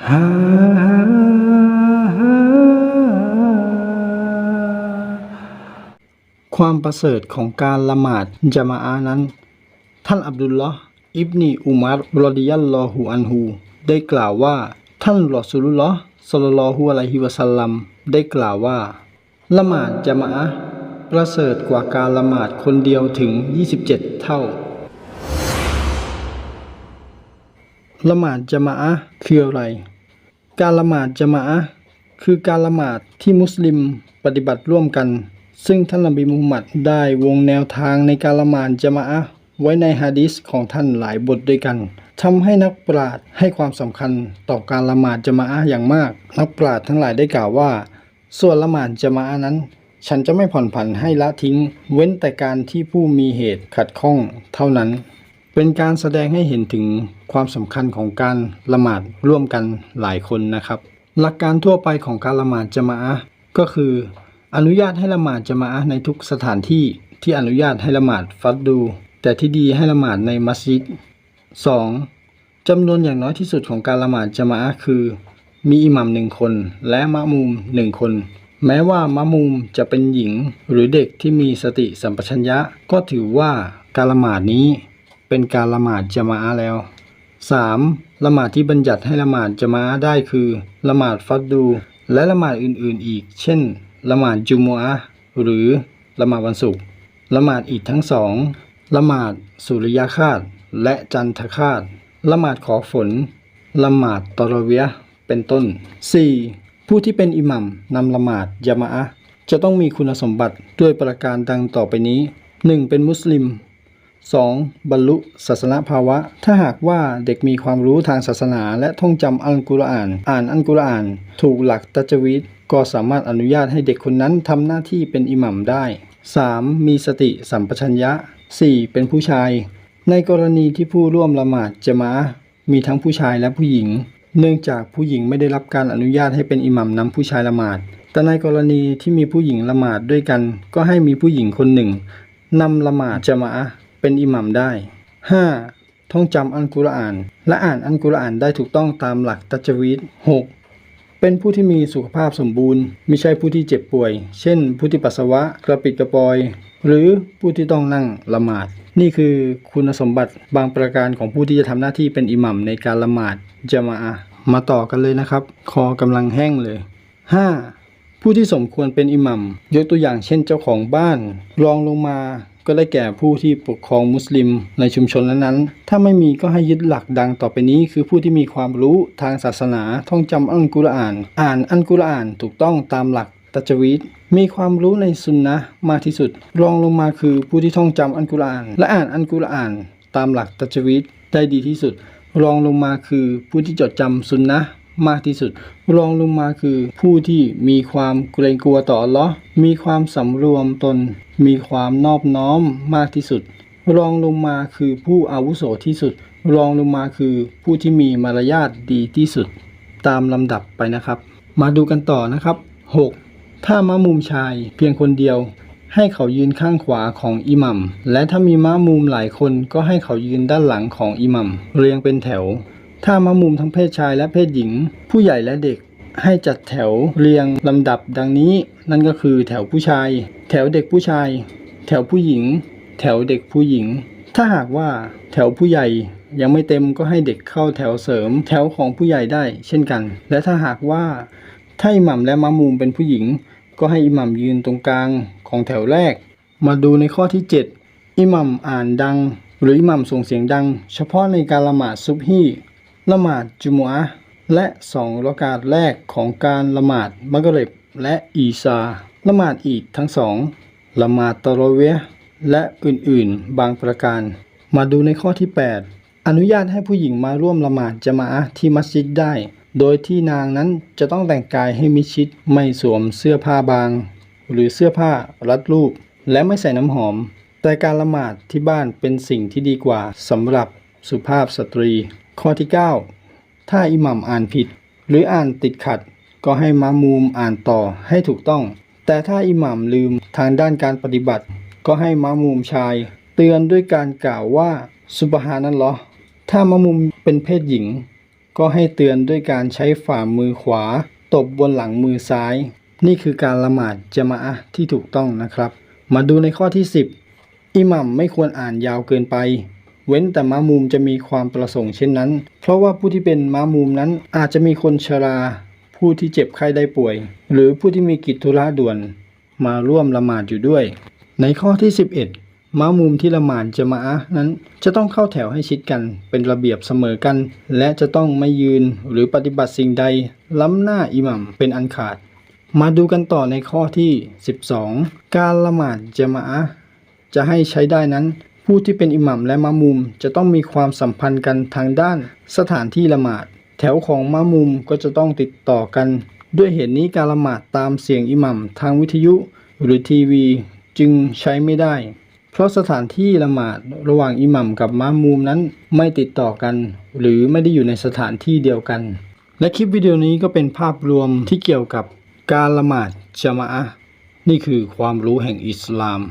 ความประเสริฐของการละหมาดจามะอานั้น ท่านอับดุลลอฮ์อิบนีอุมัรรอดิยัลลอฮุอันฮูได้กล่าวว่า ท่านรอซูลุลลอฮ์ศ็อลลอฮุอะลัยฮิวะซัลลัมได้กล่าวว่า ละหมาดจามะอาประเสริฐกว่าการละหมาดคนเดียวถึง 27 เท่า ละหมาดจามะอะคืออะไร การละหมาดจามะอะคือการละหมาดที่มุสลิมปฏิบัติร่วมกัน ซึ่งท่านนบีมุฮัมมัดได้วงแนวทางในการละหมาดจามะอะไว้ในฮะดีษของท่านหลายบทด้วยกันทำให้นักปราชญ์ให้ความสำคัญต่อการละหมาดจามะอะอย่างมาก นักปราชญ์ทั้งหลายได้กล่าวว่า ส่วนละหมาดจามะอะนั้น ฉันจะไม่ผ่อนผันให้ละทิ้ง เว้นแต่การที่ผู้มีเหตุขัดข้องเท่านั้น เป็นการแสดงให้เห็นถึงความสำคัญของการละหมาดร่วมกันหลายคนนะครับ หลักการทั่วไปของการละหมาดจามะอะก็คือ อนุญาตให้ละหมาดจามะอะในทุกสถานที่ที่อนุญาตให้ละหมาดฟัดดู แต่ที่ดีให้ละหมาดในมัสยิด 2. จำนวนอย่างน้อยที่สุดของการละหมาดจามะอะคือ มีอิหมัมหนึ่งคน และมะมูมหนึ่งคน แม้ว่ามะมูมจะเป็นหญิงหรือเด็กที่มีสติสัมปชัญญะ ก็ถือว่าการละหมาดนี้ เป็นการละหมาดจามะแล้ว 3. ละหมาดที่บัญญัติให้ละหมาดจามะได้คือ ละหมาดฟัดดู และละหมาดอื่นๆอีก เช่น ละหมาดจุมอะห์หรือละหมาดวันศุกร์ละหมาดอีดทั้งสองละหมาดสุริยคาตและจันทคาตละหมาดขอฝน ละหมาดตอรเวียเป็นต้น 4. ผู้ที่เป็นอิหมัมนำละหมาดยามะจะต้องมีคุณสมบัติด้วยประการดังต่อไปนี้ 1. เป็นมุสลิม 2. บรรลุศาสนภาวะ ถ้าหากว่าเด็กมีความรู้ทางศาสนา และท่องจำอัลกุรอาน อ่านอัลกุรอาน ถูกหลักตัจวีดก็สามารถอนุญาตให้เด็กคนนั้นทำหน้าที่เป็นอิหมัมได้ 3. มีสติสัมปชัญญะ 4. เป็นผู้ชาย ในกรณีที่ผู้ร่วมละหมาดจะมามีทั้งผู้ชายและผู้หญิง เนื่องจากผู้หญิงไม่ได้รับการอนุญาตให้เป็นอิหมัมนำผู้ชายละหมาด แต่ในกรณีที่มีผู้หญิงละหมาดด้วยกัน ก็ให้มีผู้หญิงคนหนึ่งนำละหมาดจะมา เป็นอิหมัมได้ 5. ท่องจำอัลกุรอาน และอ่านอัลกุรอานได้ถูกต้องตามหลักตัจวีด 6. เป็นผู้ที่มีสุขภาพสมบูรณ์ ไม่ใช่ผู้ที่เจ็บป่วย เช่น ผู้ที่ปัสสาวะกระปิดกระปอย หรือผู้ที่ต้องนั่งละหมาด นี่คือคุณสมบัติบางประการของผู้ที่จะทำหน้าที่เป็นอิหมัมในการละหมาดจามะมาต่อกันเลยนะครับ คอกำลังแห้งเลย 5. ผู้ที่สมควรเป็นอิหมัมยกตัวอย่างเช่นเจ้าของบ้าน รองลงมา ก็ได้แก่ผู้ที่ปกครองมุสลิมในชุมชนนั้นๆ ถ้าไม่มีก็ให้ยึดหลักดังต่อไปนี้ คือผู้ที่มีความรู้ทางศาสนาท่องจำอัลกุรอาน อ่านอัลกุรอานถูกต้องตามหลักตัจวีดมีความรู้ในซุนนะมากที่สุด รองลงมาคือผู้ที่ท่องจำอัลกุรอาน และอ่านอัลกุรอาน ตามหลักตัจวีดได้ดีที่สุด รองลงมาคือผู้ที่จดจำซุนนะ มากที่สุด รองลงมาคือ ผู้ที่มีความเกรงกลัวต่ออัลเลอฮ์มีความสำรวมตน มีความนอบน้อมมากที่สุด รองลงมาคือผู้อาวุโสที่สุด รองลงมาคือผู้ที่มีมารยาทดีที่สุด ตามลำดับไปนะครับ มาดูกันต่อนะครับ 6. ถ้าม้ามุมชายเพียงคนเดียวให้เขายืนข้างขวาของอิหมัม และถ้ามีม้ามุมหลายคนก็ให้เขายืนด้านหลังของอิหมัม เรียงเป็นแถว ถ้าม้ามุมทั้งเพศชายและเพศหญิง ผู้ใหญ่และเด็กให้จัดแถวเรียงลำดับดังนี้ นั่นก็คือแถวผู้ชาย แถวเด็กผู้ชาย แถวผู้หญิง แถวเด็กผู้หญิง ถ้าหากว่าแถวผู้ใหญ่ยังไม่เต็มก็ให้เด็กเข้าแถวเสริม แถวของผู้ใหญ่ได้เช่นกัน และถ้าหากว่าถ้าอิหมัมและมะมูมเป็นผู้หญิง ก็ให้อิหมัมยืนตรงกลางของแถวแรก มาดูในข้อที่ 7 อิหมัมอ่านดัง หรืออิหมัมส่งเสียงดัง เฉพาะในการละหมาดซุบฮี ละหมาดจุมอะและสองรากาตแรกของการละหมาดมักริบและอีซาละหมาดอีดทั้งสองละหมาดตะรเวและอื่นๆ บางประการ มาดูในข้อที่ 8 อนุญาตให้ผู้หญิงมาร่วมละหมาดจะมาอะที่มัสยิดได้ โดยที่นางนั้นจะต้องแต่งกายให้มิชิดไม่สวมเสื้อผ้าบาง หรือเสื้อผ้ารัดรูป และไม่ใส่น้ำหอม แต่การละหมาดที่บ้านเป็นสิ่งที่ดีกว่าสำหรับสุภาพสตรี ข้อที่ 9 ถ้าอิหมัมอ่านผิด หรืออ่านติดขัด ก็ให้มะมูมอ่านต่อให้ถูกต้อง แต่ถ้าอิหมัมลืมทางด้านการปฏิบัติ ก็ให้มะมูมชาย เตือนด้วยการกล่าวว่าซุบฮานัลลอฮ์ถ้ามะมูมเป็นเพศหญิง ก็ให้เตือนด้วยการใช้ฝ่ามือขวา ตบบนหลังมือซ้าย นี่คือการละหมาดจะมาอะที่ถูกต้องนะครับ มาดูในข้อที่ 10 อิหมัมไม่ควรอ่านยาวเกินไป เว้นแต่ม้ามูมจะมีความประสงค์เช่นนั้น เพราะว่าผู้ที่เป็นม้ามูมนั้นอาจจะมีคนชราผู้ที่เจ็บไข้ได้ป่วย หรือผู้ที่มีกิจธุระด่วน มาร่วมละหมาดอยู่ด้วย ในข้อที่ 11 ม้ามุมที่ละหมาดจะมาอะนั้น จะต้องเข้าแถวให้ชิดกันเป็นระเบียบเสมอกัน และจะต้องไม่ยืนหรือปฏิบัติสิ่งใด ล้ำหน้าอิหมัมเป็นอันขาด มาดูกันต่อในข้อที่ 12 การละหมาดจะมาอะจะให้ใช้ได้นั้น ผู้ที่เป็นอิหมัมและมะมุมจะต้องมีความสัมพันธ์กันทางด้านสถานที่ละหมาด แถวของมะมุมก็จะต้องติดต่อกัน ด้วยเหตุนี้การละหมาดตามเสียงอิหมัมทางวิทยุหรือทีวีจึงใช้ไม่ได้ เพราะสถานที่ละหมาดระหว่างอิหมัมกับมะมุมนั้นไม่ติดต่อกัน หรือไม่ได้อยู่ในสถานที่เดียวกัน และคลิปวิดีโอนี้ก็เป็นภาพรวมที่เกี่ยวกับการละหมาดจะมาอะนี่คือความรู้แห่งอิสลาม